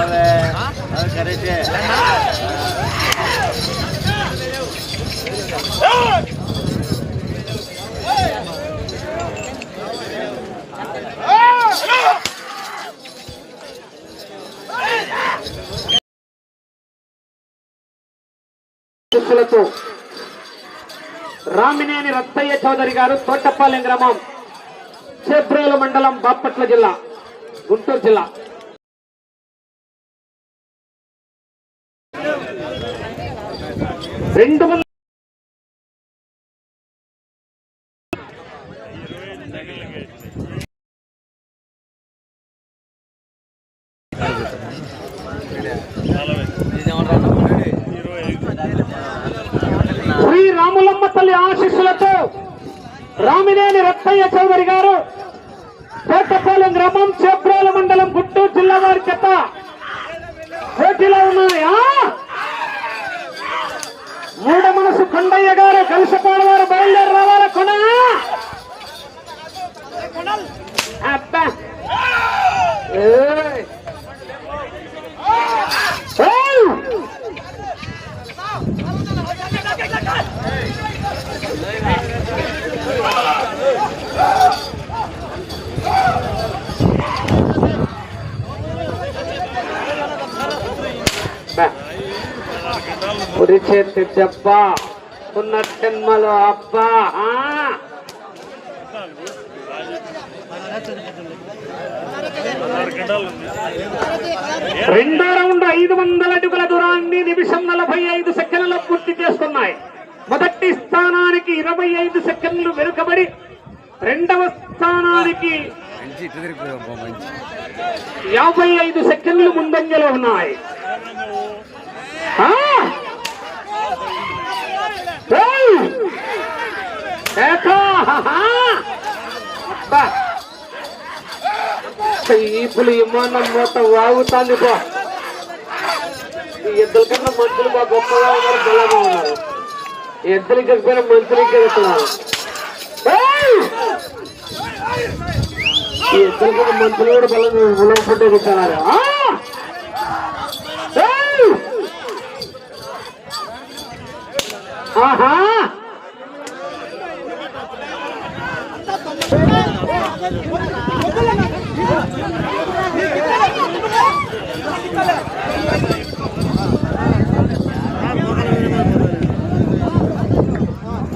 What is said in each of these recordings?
Vale. Ramineni Rattaiah Chowdary గారు తోటపాలెం గ్రామం చేప్రేల మండలం బాపట్ల జిల్లా గుంటూరు జిల్లా రెండు వందల శ్రీ రాములమ్మ తల్లి ఆశీస్సులతో రామినేని రత్తయ్య చౌదరి గారు తోటపాలెం గ్రామం చేబ్రోల మండలం గుంటూరు జిల్లా వారి చెత్త పోటీలో ఉన్నాయా? మూడ మనసు కొండయ్య గారు కలిసిపోయిన వారు బయలుదేరి రావాలా? కొన అబ్బా! కుడి చేతి దెబ్బ ఉన్న జన్మలో అబ్బా ఆ. రెండో రౌండ్ ఐదు వందల అడుగుల దూరాన్ని నిమిషం నలభై ఐదు సెకండ్ల పూర్తి చేసుకున్నాయి. మొదటి స్థానానికి ఇరవై ఐదు సెకండ్లు వెనుకబడి రెండవ స్థానానికి యాభై ఐదు సెకండ్లు ముందంజలో ఉన్నాయి! ఏకా! ఈపులు విమానం మూత వాగుతాంది బా ఈ కన్నా మనుషులు బా గొప్పగా ఉన్నారు బలంగా ఉన్నారు. ఇద్దరికి కాకపోయినా మనుషులకి ఎదుగుతున్నారు ఈ ఇద్దరు కన్నా మనుషులు కూడా బలంగా ఉలవకుంటే ఎదుగుతున్నారు ఆ! ఏయ్! ఆహా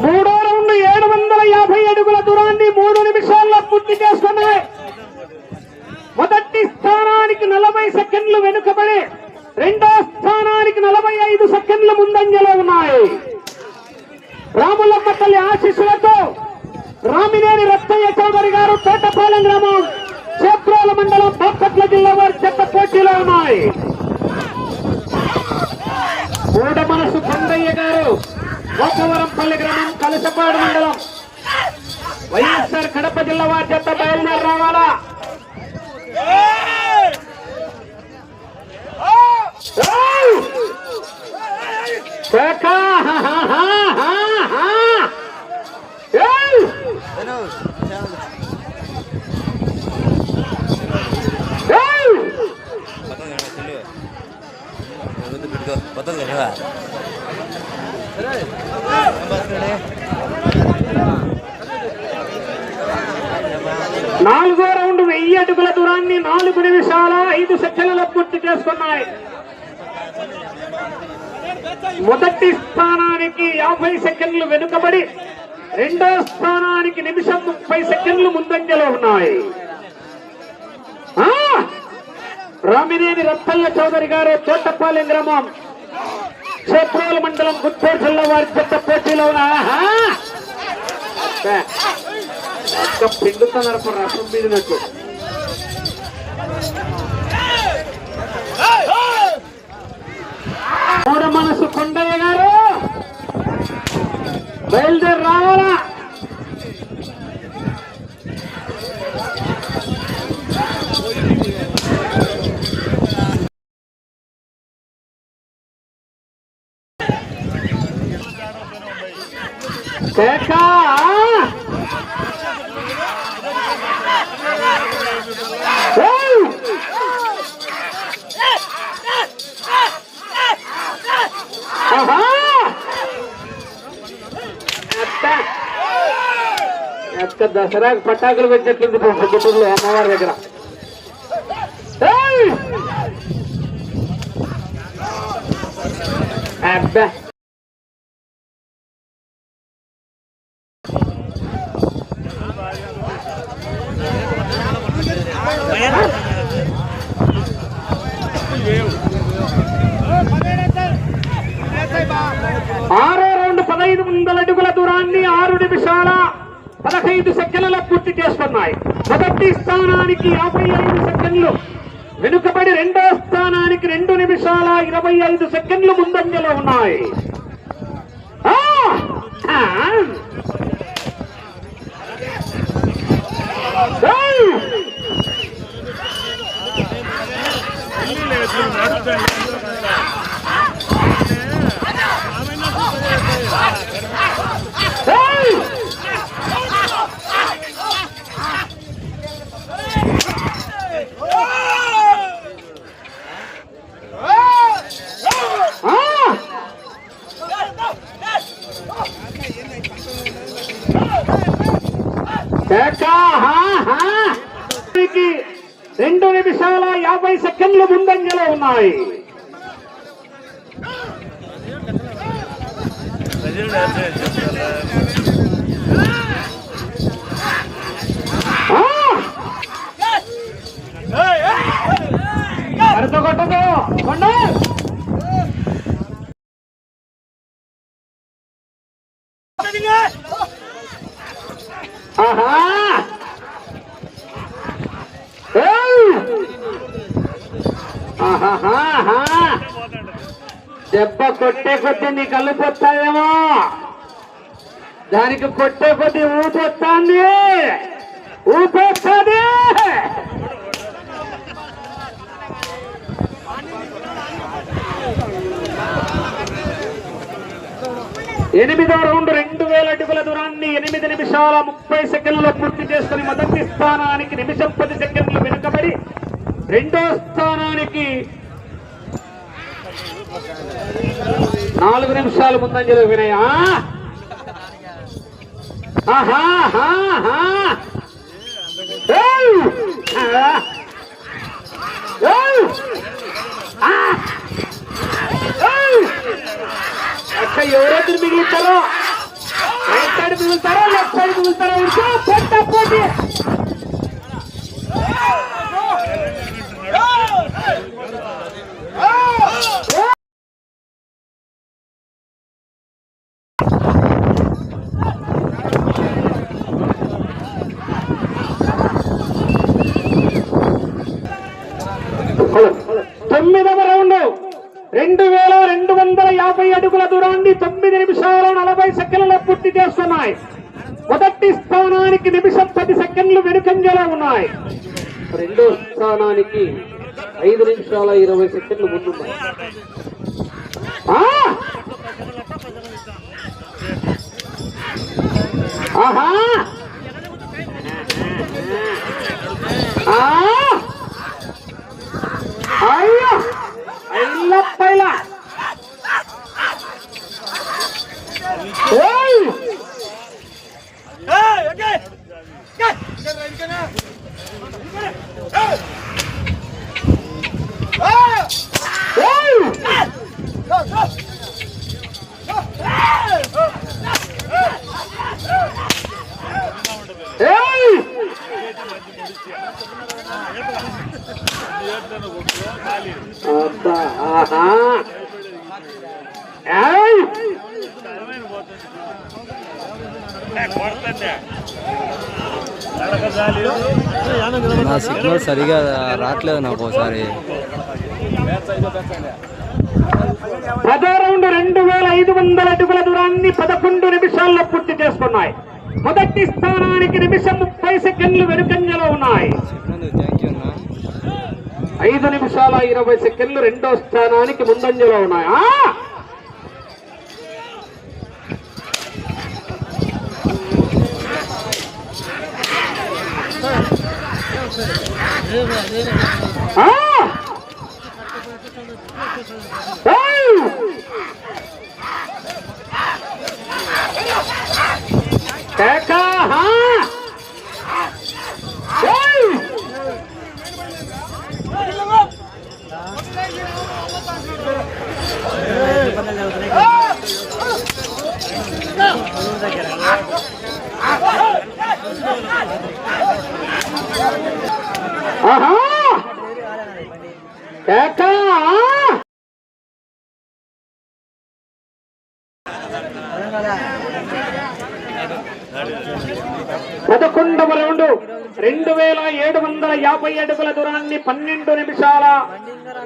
మూడో రౌండ్ ఏడు వందల యాభై అడుగుల దూరాన్ని మూడు నిమిషాల్లో పూర్తి మొదటి స్థానానికి నలభై సెకండ్లు వెనుకబడి రెండో స్థానానికి నలభై ఐదు సెకండ్లు ముందంజలో ఉన్నాయి. రాములమ్మ తల్లి ఆశీస్సులతో రామినేని రత్తయ్య చౌదరి గారు తోటపాలెం గ్రామం చేప్రోల మండలం బాపట్ల జిల్లా వారి చెత్త పోటీలో ఉన్నాయి. మూడ మనసు కొండయ్య గారు గోపవరంపల్లి గ్రామం కలసపాడు మండలం వైఎస్ఆర్ కడప జిల్లా వారి చెత్త బయలుదేరి రావాలా ఏయ్! కేకా! అడుగుల దూరాన్ని నాలుగు నిమిషాల ఐదు సెకండ్లలో పూర్తి చేసుకున్నాయి. మొదటి స్థానానికి యాభై సెకండ్లు వెనుకబడి రెండో స్థానానికి నిమిషం ముప్పై సెకండ్లు ముందంజలో ఉన్నాయి. రామినేని రత్తల్ల చౌదరి గారు తోటపాలెం గ్రామం చేప్రోలు మండలం గుంటూరు జిల్లా వారి చెత్త పోటీలో ఉన్న. పిండుతున్నారు రసం మీదినట్టు మూడ మనసు కొండయ్య గారు. బయలుదేరి రావాలా? ఆహా! దసరాకు పటాకులు పెట్టినట్లుంది పొద్దుటూరులో అమ్మవారి దగ్గర. అబ్బా ఆరో రౌండ్ పదహైదు వందల అడుగుల దూరాన్ని ఆరు నిమిషాల ఐదు సెకండ్ల పూర్తి చేస్తున్నాయి మొదటి స్థానానికి యాభై ఐదు సెకండ్లు. వెనుకబడి రెండో స్థానానికి రెండు నిమిషాల ఇరవై ఐదు సెకండ్లు ముందంజలో ఉన్నాయి. ఆ! దీనికి రెండు నిమిషాల యాభై సెకండ్లు ముందంజలో ఉన్నాయి. కొట్టదు. కొండ! ఆహా! దెబ్బ కొట్టే కొద్దీ నీ కళ్ళు పొత్తాయేమో దానికి కొట్టే కొద్దీ ఊపొస్తాంది ఊపొస్తుంది ఎనిమిదో రౌండ్ రెండు వేల అడుగుల దూరాన్ని ఎనిమిది నిమిషాల ముప్పై సెకండ్లలో పూర్తి చేసుకుని మొదటి స్థానానికి నిమిషం పది సెకండ్లు వెనుకబడి రెండో స్థానానికి నాలుగు నిమిషాలు ముందంజలు వినయా? ఆహా అక్క ఎవరైతే మిగులుతారో రైట్ సైడ్ మిగులుతారో లెఫ్ట్ సైడ్ మిగులుతారో ఇంకో పోటీ తొమ్మిదవ రౌండ్. రెండు వేల రెండు వందల యాభై అడుగుల దూరాన్ని తొమ్మిది నిమిషాల నలభై సెకండ్లలో పూర్తి చేస్తున్నాయి. మొదటి స్థానానికి నిమిషం పది సెకండ్లు వెనుకంజలో ఉన్నాయి. రెండో స్థానానికి ఐదు నిమిషాల ఇరవై సెకండ్లు ముందు ఆహా! నా సిగ్నల్ సరిగా రావట్లేదు నాకు ఒకసారి. పదో రౌండ్ రెండు వేల ఐదు వందల అడుగుల దూరాన్ని పదకొండు నిమిషాల్లో పూర్తి చేసుకున్నాయి. మొదటి స్థానానికి నిమిషం ముప్పై సెకండ్లు వెనుకంజలో ఉన్నాయి. ఐదు నిమిషాల ఇరవై సెకండ్లు రెండో స్థానానికి ముందంజలో ఉన్నాయి. ఏక పదకొండవ రౌండ్ రెండు వేల ఏడు వందల యాభై అడుగుల దూరాన్ని పన్నెండు నిమిషాల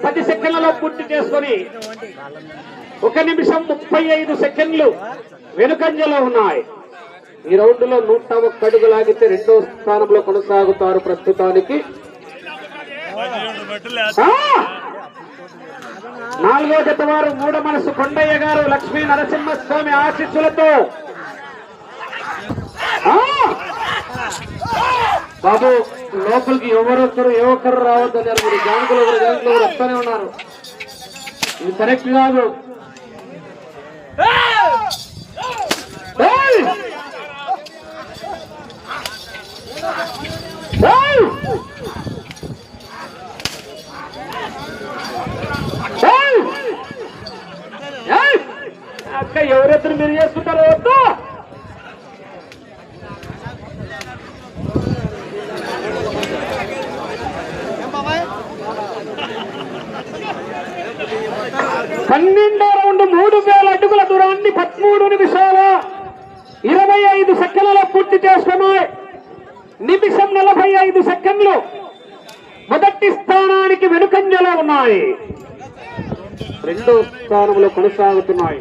పది సెకండ్లలో పూర్తి చేసుకొని ఒక నిమిషం ముప్పై ఐదు సెకండ్లు వెనుకంజలో ఉన్నాయి. ఈ రౌండ్లో నూట ఒక్క అడుగు లాగితే రెండో స్థానంలో కొనసాగుతారు ప్రస్తుతానికి. నాలుగో జత వారు మూడ మనసు కొండయ్య గారు లక్ష్మీ నరసింహస్వామి ఆశీస్సులతో. ఆ! బాబు లోపలికి ఎవరొక్కరు ఏ ఒక్కరు రావద్దన్నారు మీరు జానకులు ఒకరు జానకులు ఒకరు వస్తూనే ఉన్నారు. ఇది కరెక్ట్ కాదు. అక్క ఎవరెత్తులు మీరు చేసుకుంటారో వద్దు. పన్నెండో రౌండ్ మూడు వేల అడుగుల దూరాన్ని పదమూడు నిమిషాల ఇరవై ఐదు సెకండ్లలో పూర్తి చేస్తున్నాయి. నిమిషం నలభై ఐదు సెకండ్లు మొదటి స్థానానికి వెనుకంజలో ఉన్నాయి. రెండో స్థానంలో కొనసాగుతున్నాయి.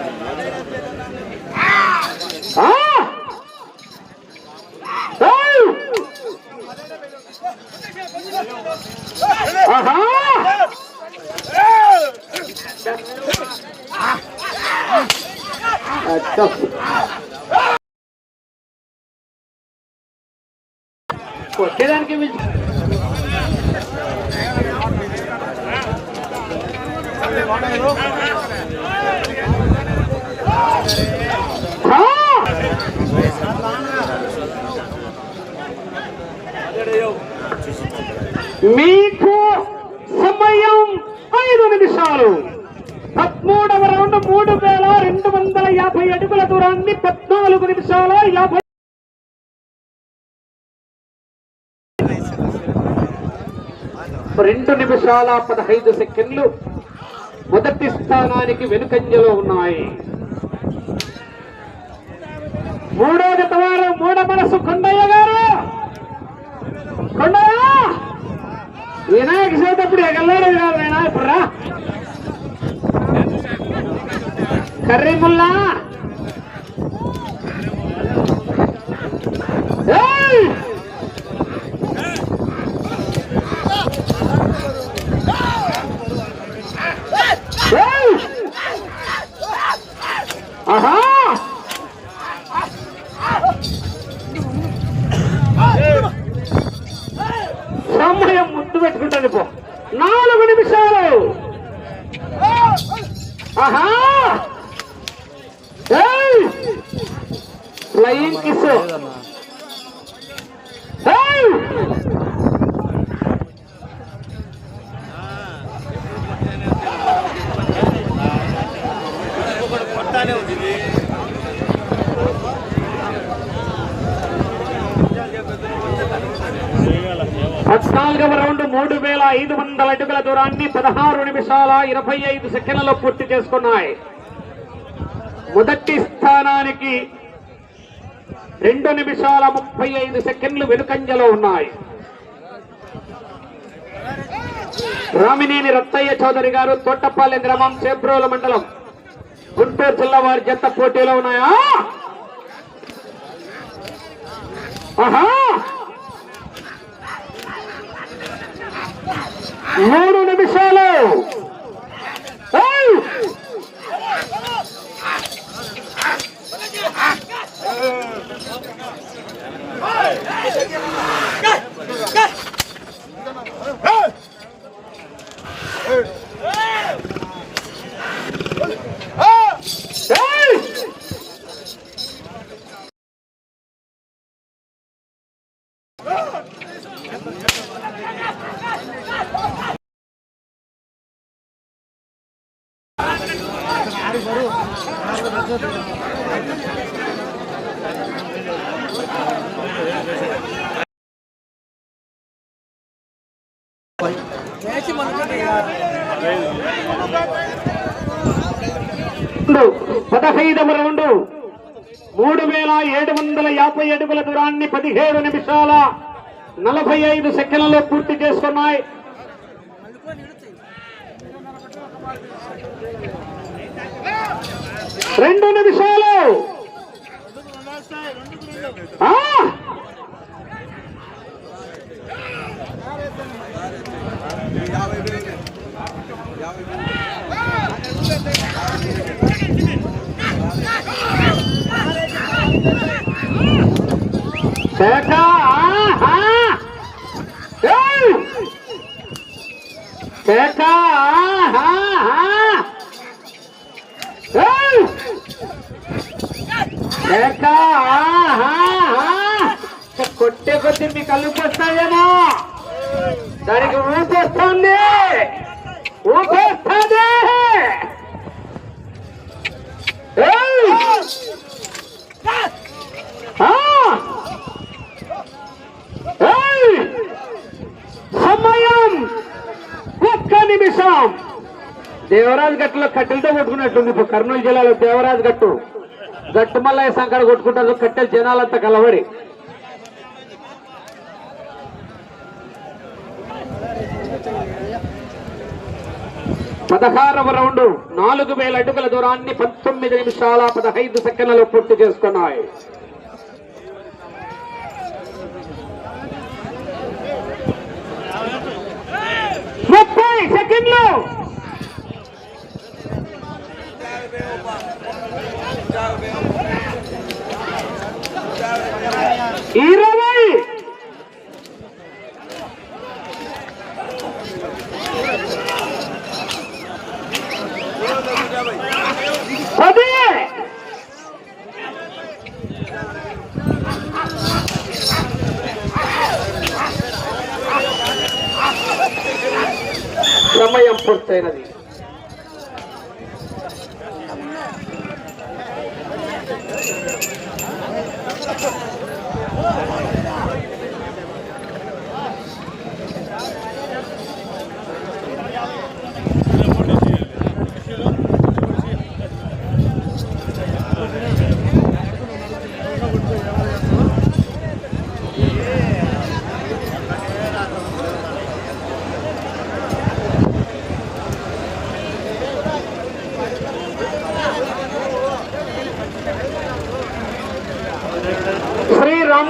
మీకు సమయం ఐదు నిమిషాలు. పదమూడవ రౌండ్ మూడు వేల రెండు వందల యాభై అడుగుల దూరాన్ని పద్నాలుగు నిమిషాల యాభై రెండు నిమిషాల పదహైదు సెకండ్లు మొదటి స్థానానికి వెనుకంజలో ఉన్నాయి. మూడో జత వారు మూడ మనసు కొండయ్య గారు. కొండయ్య! వినాయక చవితి అప్పుడు ఎగల్లాడు కాదు నాయనా ఇప్పుడు రా వేల ఐదు వందల అడుగుల దూరాన్ని పదహారు నిమిషాల ఇరవై ఐదు సెకండ్లలో పూర్తి చేసుకున్నాయి. మొదటి స్థానానికి రెండు నిమిషాల ముప్పై ఐదు సెకండ్లు వెనుకంజలో ఉన్నాయి. రామినేని రత్తయ్య చౌదరి గారు తోటపల్లి గ్రామం చేబ్రోల మండలం గుంటూరు జిల్లా వారి జంట పోటీలో ఉన్నాయా? ఆహా! మూడు నిమిషాలు Oh! ఏయ్! రౌండు, పదహైదవ రౌండు మూడు వేల ఏడు వందల యాభై అడుగుల దూరాన్ని పదిహేడు నిమిషాల నలభై ఐదు సెకండ్లలో పూర్తి చేస్తున్నాయి రెండు నిమిషాలు. ఆ ఆహా! ఏయ్! శేఖ, ఆహా! ఏయ్! శేఖ, ఆహా! కొట్టే కొద్ది మీ కళ్ళు వస్తాయేమో దానికి ఊపొస్తుంది ఊపొస్తుంది ఏయ్! సమయం ah! నిమిషం. దేవరాజు గట్టులో కట్టెలతో కొట్టుకున్నట్టుంది. ఇప్పుడు కర్నూలు జిల్లాలో దేవరాజు గట్టు. గట్టు మల్లయ్య సంకడ కొట్టుకుంటారు. కట్టెలు జనాలంతా కలవడి. పదహారవ రౌండ్. నాలుగు వేల అడుగుల దూరాన్ని పంతొమ్మిది నిమిషాల పదహైదు సెకండ్లలో పూర్తి చేసుకున్నాయి. ముప్పై సెకండ్లు ఇరవై పది సమయం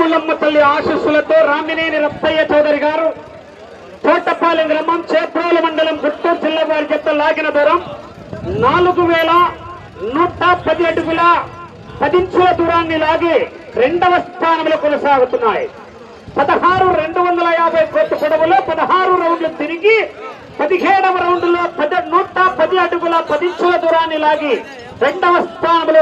పూర్తయినది తల్లి ఆశస్సులతో రామినేని రత్తయ్య చౌదరి గారు తోటపాలెం గ్రామం చేప్రోలు మండలం గుంటూరు జిల్లా వారి చెత్త లాగిన దూరం నాలుగు వేల నూట పది అడుగుల పదించుల దూరాన్ని లాగి రెండవ స్థానంలో కొనసాగుతున్నాయి. పదహారు రెండు వందల యాభై కోట్ల పొడవులో పదహారు రౌండ్లు తిరిగి పదిహేడవ రౌండ్లో పది నూట పది అడుగుల పదించుల దూరాన్ని లాగి రెండవ స్థానంలో